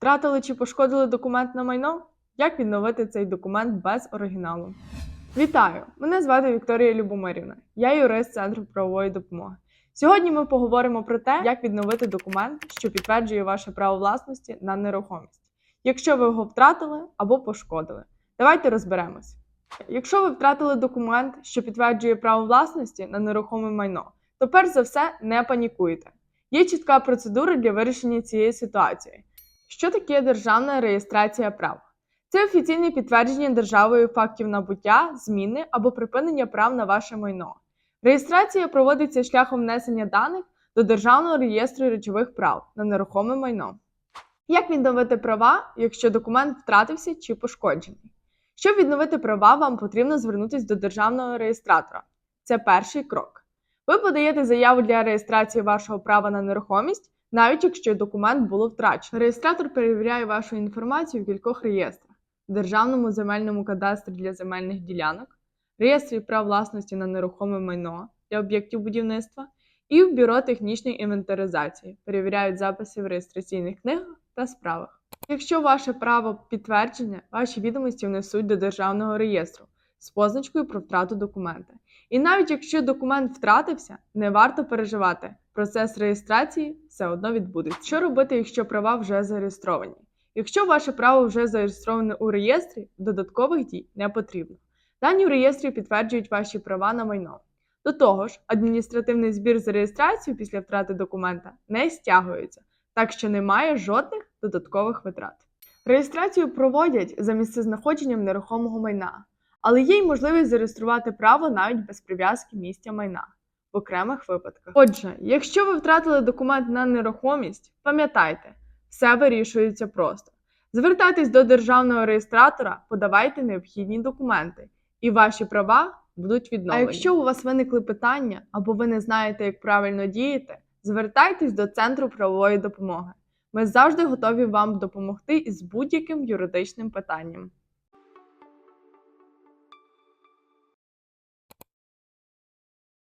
Втратили чи пошкодили документ на майно? Як відновити цей документ без оригіналу? Вітаю! Мене звати Вікторія Любомирівна. Я юрист Центру правової допомоги. Сьогодні ми поговоримо про те, як відновити документ, що підтверджує ваше право власності на нерухомість, якщо ви його втратили або пошкодили. Давайте розберемось. Якщо ви втратили документ, що підтверджує право власності на нерухоме майно, то перш за все не панікуйте. Є чітка процедура для вирішення цієї ситуації. Що таке державна реєстрація прав? Це офіційне підтвердження державою фактів набуття, зміни або припинення прав на ваше майно. Реєстрація проводиться шляхом внесення даних до Державного реєстру речових прав на нерухоме майно. Як відновити права, якщо документ втратився чи пошкоджений? Щоб відновити права, вам потрібно звернутися до державного реєстратора. Це перший крок. Ви подаєте заяву для реєстрації вашого права на нерухомість, навіть якщо документ було втрачено. Реєстратор перевіряє вашу інформацію в кількох реєстрах: Державному земельному кадастрі для земельних ділянок, реєстрі прав власності на нерухоме майно для об'єктів будівництва і в бюро технічної інвентаризації. Перевіряють записи в реєстраційних книгах та справах. Якщо ваше право підтверджене, ваші відомості внесуть до державного реєстру з позначкою про втрату документа. І навіть якщо документ втратився, не варто переживати. Процес реєстрації все одно відбудеться. Що робити, якщо права вже зареєстровані? Якщо ваше право вже зареєстроване у реєстрі, додаткових дій не потрібно. Дані в реєстрі підтверджують ваші права на майно. До того ж, адміністративний збір за реєстрацію після втрати документа не стягується, так що немає жодних додаткових витрат. Реєстрацію проводять за місцезнаходженням нерухомого майна, але є й можливість зареєструвати право навіть без прив'язки місця майна в окремих випадках. Отже, якщо ви втратили документ на нерухомість, пам'ятайте, все вирішується просто. Звертайтесь до державного реєстратора, подавайте необхідні документи, і ваші права будуть відновлені. А якщо у вас виникли питання або ви не знаєте, як правильно діяти, звертайтесь до Центру правової допомоги. Ми завжди готові вам допомогти із будь-яким юридичним питанням.